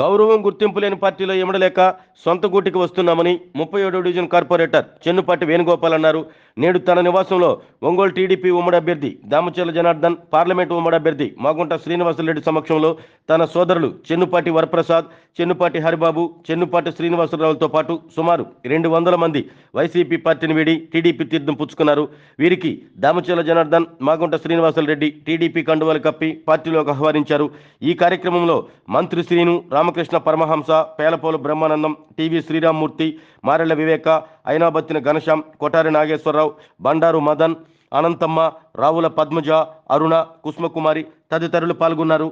గౌరవం గుర్తింపు లేని పార్టీలో ఇమడలేక సొంత గూటికి వస్తున్నామని ముప్పై ఏడో డివిజన్ కార్పొరేటర్ చెన్నుపాటి వేణుగోపాల్ అన్నారు. నేడు తన నివాసంలో ఒంగోలు టీడీపీ ఉమ్మడి అభ్యర్థి దామచర్ల జనార్దన్ పార్లమెంటు ఉమ్మడి అభ్యర్థి మాగుంట శ్రీనివాసరెడ్డి సమక్షంలో తన సోదరులు చెన్నుపాటి వరప్రసాద్ చెన్నుపాటి హరిబాబు చెన్నుపాటి శ్రీనివాసరావులతో పాటు సుమారు రెండు వందల మంది వైసీపీ పార్టీని వీడి టీడీపీ తీర్థం పుచ్చుకున్నారు. వీరికి దామచర్ల జనార్దన్ మాగుంట శ్రీనివాసరెడ్డి టీడీపీ కండువాలు కప్పి పార్టీలోకి ఆహ్వానించారు. ఈ కార్యక్రమంలో మంత్రి శ్రీను రామకృష్ణ పరమహంస పేలపోలు బ్రహ్మానందం టీవీ శ్రీరామ్మూర్తి మారెళ్ళ వివేక అయినాబత్తిన ఘనశ్యాం కొటారి నాగేశ్వరరావు బండారు మదన్ అనంతమ్మ రావుల పద్మజ అరుణ కుసుమకుమారి తదితరులు పాల్గొన్నారు.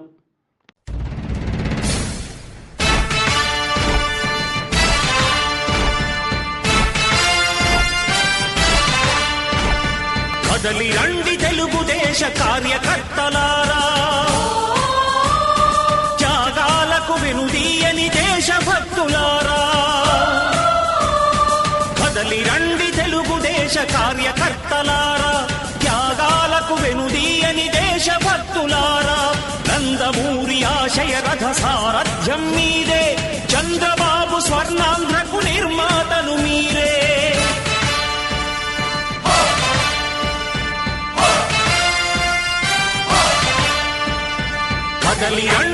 కదలి రండి తెలుగుదేశ కార్యక్రమ కదలి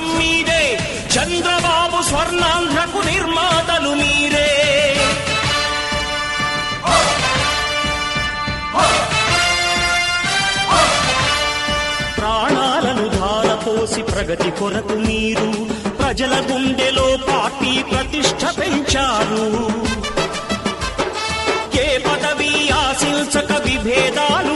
మీదే చంద్రబాబు స్వర్ణాంధ్రకు నిర్మాతలు మీరే. ప్రాణాలను ధారపోసి ప్రగతి కొరకు మీరు ప్రజల గుండెలో పార్టీ ప్రతిష్ట పెంచారు. ఏ పదవి ఆశించక విభేదాలు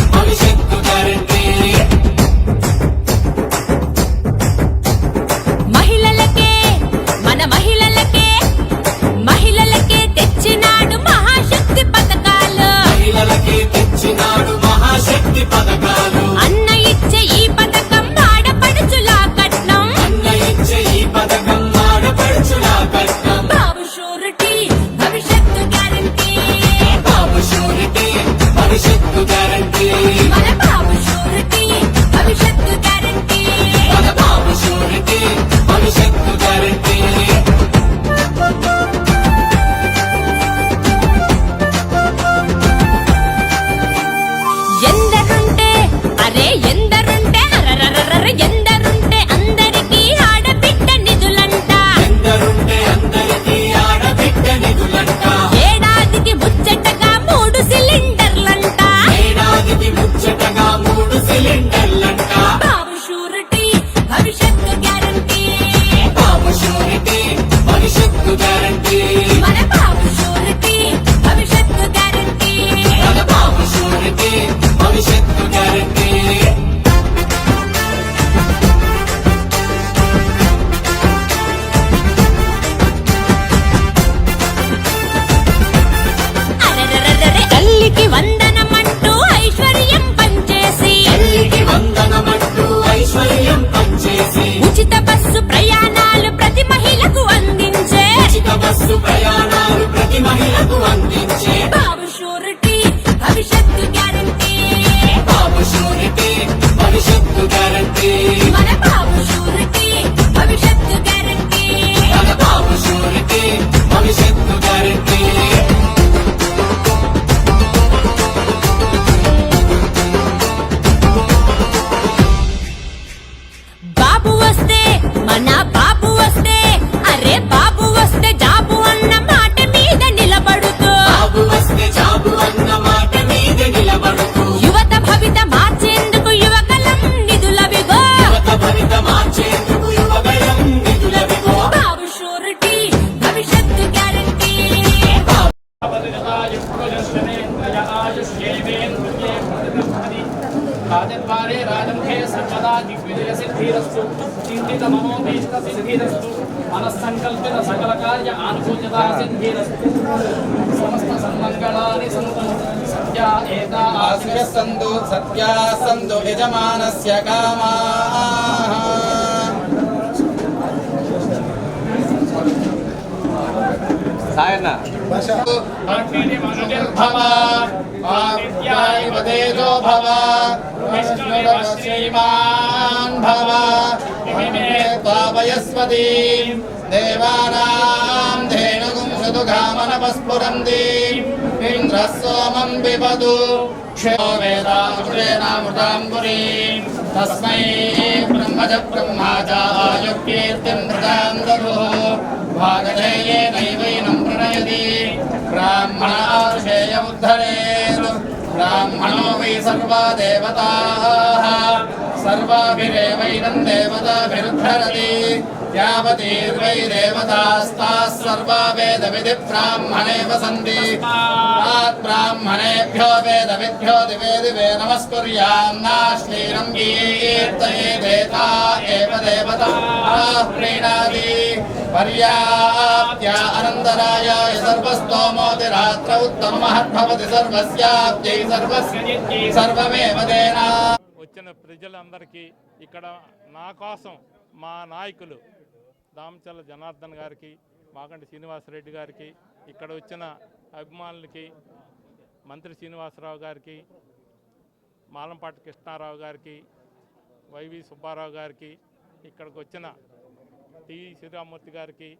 సిద్ధిరస్తు సమస్త సన్మంగళాని సంతు సత్యా ఏతా ఆశిషः सन्तु सत्याः सन्तु यजमानस्य कामाः భవ आदित्याय वदेजो भव विष्णुरव श्रीमान् भव స్ఫురంది ఇంద్ర సోమం వివదు క్షో వేదామృతేనామృతాంబురీ తస్మై బ్రహ్మజ బ్రహ్మాచాయుకీర్తిం మృదాం దదు భాగజయే నైవైనం ప్రణయతి బ్రాహ్మణాశేయముద్ధరేరు బ్రాహ్మణో వై సర్వా దేవతాః सर्वाभिरेवैनं देवताभिरुद्धरति यावतीर्वै देवतास्ताः सर्वा वेदविधि ब्राह्मणे वसन्ति तात् ब्राह्मणेभ्यो वेदविभ्यो दिवे दिवे नमस्कुर्यान्नाश्लीलं कीर्तयेदेता एव देवताः प्रीणाति पर्याप्त्या अनन्तराय सर्वस्तोमोति रात्र उत्तममहद्भवति सर्वस्याप्त्यै सर्वस्य सर्वमेव तेना వచ్చిన ప్రజలందరికీ ఇక్కడ నా కోసం మా నాయకులు దామచల్ల జనార్దన్ గారికి మాగంటి శ్రీనివాసరెడ్డి గారికి ఇక్కడ వచ్చిన అభిమానులకి మంత్రి శ్రీనివాసరావు గారికి మాలంపాటి కృష్ణారావు గారికి వైవి సుబ్బారావు గారికి ఇక్కడికి వచ్చిన టి శ్రీరామూర్తి గారికి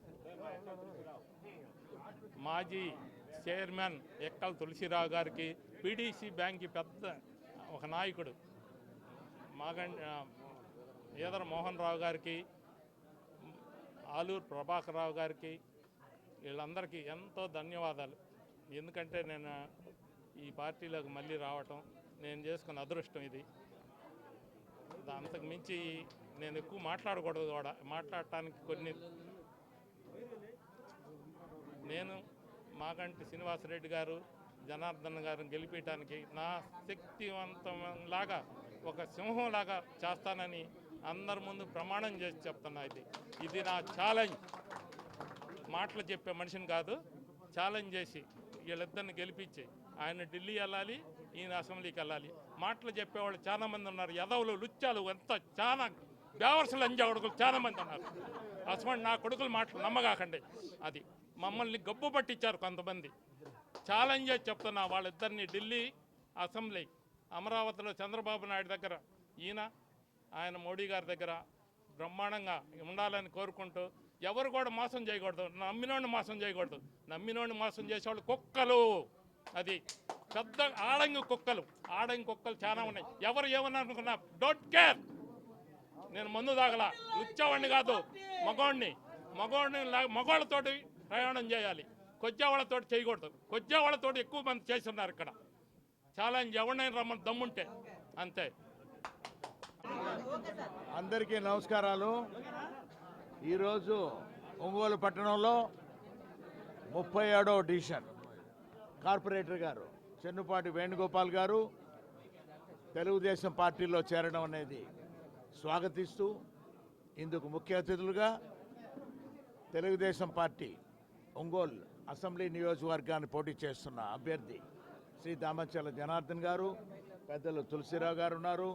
మాజీ చైర్మన్ ఎక్కల్ తులసిరావు గారికి పీడీసీ బ్యాంక్ పెద్ద ఒక నాయకుడు. మాగం ఈదర మోహన్ రావు గారికి ఆలూరు ప్రభాకర్ రావు గారికి వీళ్ళందరికీ ఎంతో ధన్యవాదాలు. ఎందుకంటే నేను ఈ పార్టీలోకి మళ్ళీ రావటం నేను చేసుకున్న అదృష్టం ఇది. అంతకు మించి నేను ఎక్కువ మాట్లాడకూడదు కూడా. మాట్లాడటానికి కొన్ని నేను మాకంటి శ్రీనివాసరెడ్డి గారు జనార్దన్ గారిని గెలిపించడానికి నా శక్తివంతంలాగా ఒక సింహంలాగా చేస్తానని అందరి ముందు ప్రమాణం చేసి చెప్తున్నా ఇది. ఇది నా ఛాలెంజ్ మాటలు చెప్పే మనిషిని కాదు ఛాలెంజ్ చేసి వీళ్ళిద్దరిని గెలిపించి ఆయన ఢిల్లీ వెళ్ళాలి ఈయన అసెంబ్లీకి వెళ్ళాలి. మాటలు చెప్పేవాళ్ళు చాలా మంది ఉన్నారు. యదవులు లుచ్చాలు ఎంత చాలా బేవర్సలు అంజా కొడుకులు చాలా మంది ఉన్నారు. అసలు నా కొడుకులు మాటలు నమ్మగాకండి. అది మమ్మల్ని గబ్బు పట్టించారు కొంతమంది. ఛాలెంజ్ చెప్తున్నా వాళ్ళిద్దరిని ఢిల్లీ అసెంబ్లీ అమరావతిలో చంద్రబాబు నాయుడు దగ్గర ఈయన ఆయన మోడీ గారి దగ్గర బ్రహ్మాండంగా ఉండాలని కోరుకుంటూ ఎవరు కూడా మోసం చేయకూడదు. నమ్మినోడిని మోసం చేయకూడదు. నమ్మినోడిని మోసం చేసేవాళ్ళు కుక్కలు. అది పెద్ద ఆడంగి కుక్కలు. ఆడంగి కుక్కలు చాలా ఉన్నాయి. ఎవరు ఏమన్నా అనుకున్నా డోంట్ కేర్ నేను మందు తాగలా. లుచ్చేవాడిని కాదు. మగవాడిని మగవాడిని మగవాళ్ళతోటి ప్రయాణం చేయాలి. కొచ్చేవాళ్ళతోటి చేయకూడదు. కొచ్చేవాళ్ళతోటి ఎక్కువ మంది చేస్తున్నారు ఇక్కడ. ఛాలెంజ్ ఎవరినైనా రమ్మని దమ్ముంటే. అంతే. అందరికీ నమస్కారాలు. ఈరోజు ఒంగోలు పట్టణంలో ముప్పై ఏడవ డివిజన్. కార్పొరేటర్ గారు చెన్నుపాటి వేణుగోపాల్ గారు తెలుగుదేశం పార్టీలో చేరడం అనేది స్వాగతిస్తూ ఇందుకు ముఖ్య అతిథులుగా తెలుగుదేశం పార్టీ ఒంగోలు అసెంబ్లీ నియోజకవర్గాన్ని పోటీ చేస్తున్న అభ్యర్థి శ్రీ దామచల జనార్దన్ గారు పెద్దలు తులసిరావు గారు ఉన్నారు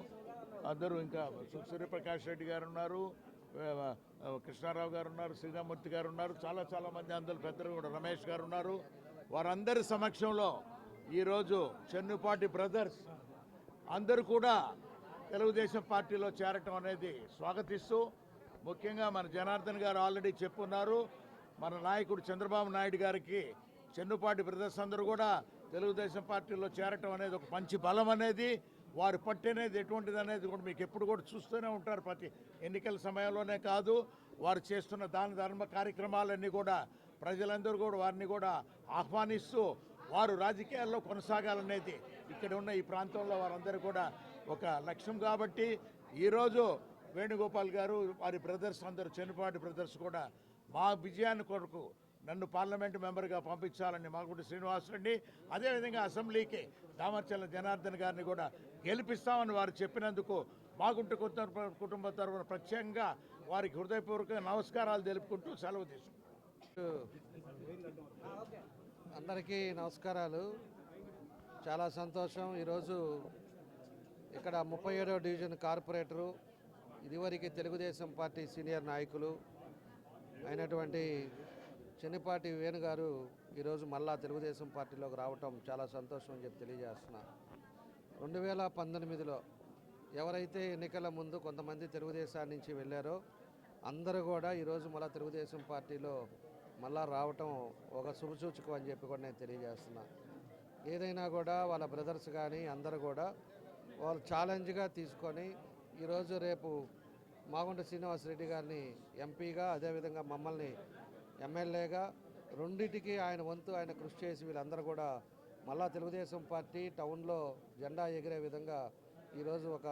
అందరూ ఇంకా సూర్యప్రకాష్ రెడ్డి గారు ఉన్నారు కృష్ణారావు గారు ఉన్నారు శ్రీరామూర్తి గారు ఉన్నారు చాలా చాలా మంది అందరు పెద్దలు కూడా రమేష్ గారు ఉన్నారు. వారందరి సమక్షంలో ఈరోజు చెన్నుపాటి బ్రదర్స్ అందరూ కూడా తెలుగుదేశం పార్టీలో చేరటం అనేది స్వాగతిస్తూ ముఖ్యంగా మన జనార్దన్ గారు ఆల్రెడీ చెప్పున్నారు మన నాయకుడు చంద్రబాబు నాయుడు గారికి చెన్నుపాటి బ్రదర్స్ అందరూ కూడా తెలుగుదేశం పార్టీలో చేరటం అనేది ఒక మంచి బలం అనేది. వారు పట్టనేది ఎటువంటిది అనేది కూడా మీకు ఎప్పుడు కూడా చూస్తూనే ఉంటారు ప్రతి ఎన్నికల సమయంలోనే కాదు. వారు చేస్తున్న దాన ధర్మ కార్యక్రమాలన్నీ కూడా ప్రజలందరూ కూడా వారిని కూడా ఆహ్వానిస్తూ వారు రాజకీయాల్లో కొనసాగాలనేది ఇక్కడ ఉన్న ఈ ప్రాంతంలో వారందరూ కూడా ఒక లక్ష్యం కాబట్టి. ఈరోజు వేణుగోపాల్ గారు వారి బ్రదర్స్ అందరూ చెన్నుపాటి బ్రదర్స్ కూడా మా విజయాన్ని కొరకు నన్ను పార్లమెంటు మెంబర్గా పంపించాలని మాగుంటి శ్రీనివాసరెడ్డి అదేవిధంగా అసెంబ్లీకి దామర్చల జనార్దన్ గారిని కూడా గెలిపిస్తామని వారు చెప్పినందుకు మాగుంటి కుటుంబ కుటుంబ తరఫున ప్రత్యేకంగా వారికి హృదయపూర్వక నమస్కారాలు తెలుపుకుంటూ సెలవు తీసుకుంటాం అందరికీ నమస్కారాలు. చాలా సంతోషం. ఈరోజు ఇక్కడ ముప్పై ఏడవ డివిజన్ కార్పొరేటరు ఇదివరకు తెలుగుదేశం పార్టీ సీనియర్ నాయకులు అయినటువంటి చెన్నిపాటి వేణు గారు ఈరోజు మళ్ళా తెలుగుదేశం పార్టీలోకి రావటం చాలా సంతోషం అని చెప్పి తెలియజేస్తున్నా. రెండు వేల పంతొమ్మిదిలో ఎవరైతే ఎన్నికల ముందు కొంతమంది తెలుగుదేశం నుంచి వెళ్ళారో అందరూ కూడా ఈరోజు మళ్ళా తెలుగుదేశం పార్టీలో మళ్ళా రావటం ఒక శుభసూచకం అని చెప్పి కూడా నేను తెలియజేస్తున్నా. ఏదైనా కూడా వాళ్ళ బ్రదర్స్ కానీ అందరూ కూడా వాళ్ళు ఛాలెంజ్గా తీసుకొని ఈరోజు రేపు మాగుంట శ్రీనివాసరెడ్డి గారిని ఎంపీగా అదేవిధంగా మమ్మల్ని ఎమ్మెల్యేగా రెండింటికి ఆయన వంతు ఆయన కృషి చేసి వీళ్ళందరూ కూడా మళ్ళా తెలుగుదేశం పార్టీ టౌన్లో జెండా ఎగిరే విధంగా ఈరోజు ఒక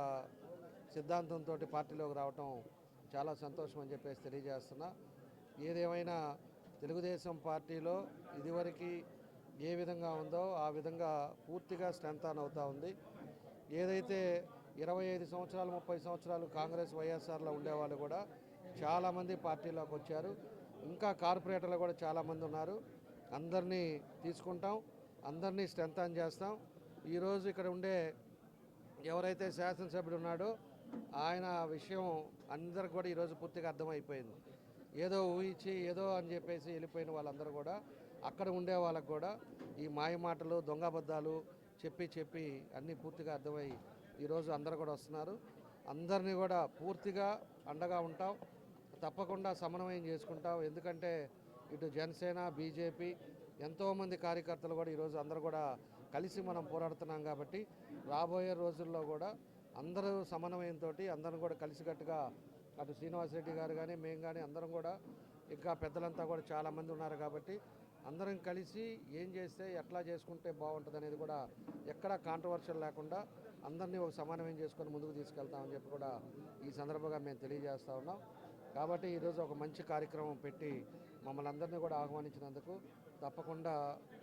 సిద్ధాంతంతో పార్టీలోకి రావటం చాలా సంతోషం అని చెప్పేసి తెలియజేస్తున్నా. ఏదేమైనా తెలుగుదేశం పార్టీలో ఇదివరకు ఏ విధంగా ఉందో ఆ విధంగా పూర్తిగా స్ట్రెంత్ అవుతూ ఉంది. ఏదైతే ఇరవై ఐదు సంవత్సరాలు ముప్పై సంవత్సరాలు కాంగ్రెస్ వైఎస్ఆర్లో ఉండేవాళ్ళు కూడా చాలామంది పార్టీలోకి వచ్చారు. ఇంకా కార్పొరేటర్లు కూడా చాలామంది ఉన్నారు. అందరినీ తీసుకుంటాం. అందరినీ స్ట్రెంత్ ఆన్ చేస్తాం. ఈరోజు ఇక్కడ ఉండే ఎవరైతే శాసనసభ్యుడు ఉన్నాడో ఆయన విషయం అందరికి కూడా ఈరోజు పూర్తిగా అర్థమైపోయింది. ఏదో ఊహించి ఏదో అని చెప్పేసి వెళ్ళిపోయిన వాళ్ళందరూ కూడా అక్కడ ఉండే వాళ్ళకు కూడా ఈ మాయమాటలు దొంగబద్ధాలు చెప్పి చెప్పి అన్నీ పూర్తిగా అర్థమై ఈరోజు అందరు కూడా వస్తున్నారు. అందరినీ కూడా పూర్తిగా అండగా ఉంటాం. తప్పకుండా సమన్వయం చేసుకుంటాం. ఎందుకంటే ఇటు జనసేన బీజేపీ ఎంతోమంది కార్యకర్తలు కూడా ఈరోజు అందరూ కూడా కలిసి మనం పోరాడుతున్నాం కాబట్టి రాబోయే రోజుల్లో కూడా అందరూ సమన్వయంతో అందరం కూడా కలిసికట్టుగా అటు శ్రీనివాసరెడ్డి గారు కానీ మేము కానీ అందరం కూడా ఇంకా పెద్దలంతా కూడా చాలామంది ఉన్నారు కాబట్టి అందరం కలిసి ఏం చేస్తే ఎట్లా చేసుకుంటే బాగుంటుంది అనేది కూడా ఎక్కడా కాంట్రవర్షియల్ లేకుండా అందరినీ ఒక సమన్వయం చేసుకొని ముందుకు తీసుకెళ్తామని చెప్పి కూడా ఈ సందర్భంగా మేము తెలియజేస్తా ఉన్నాం. కాబట్టి ఈరోజు ఒక మంచి కార్యక్రమం పెట్టి మమ్మల్ని అందరినీ కూడా ఆహ్వానించినందుకు తప్పకుండా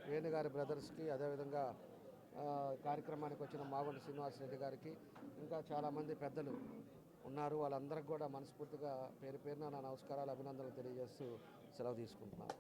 వేణుగారి బ్రదర్స్కి అదేవిధంగా కార్యక్రమానికి వచ్చిన మాగుంట శ్రీనివాసరెడ్డి గారికి ఇంకా చాలామంది పెద్దలు ఉన్నారు. వాళ్ళందరికీ కూడా మనస్ఫూర్తిగా పేరు పేరున నా నమస్కారాలు అభినందనలు తెలియజేస్తూ సెలవు తీసుకుంటున్నాను.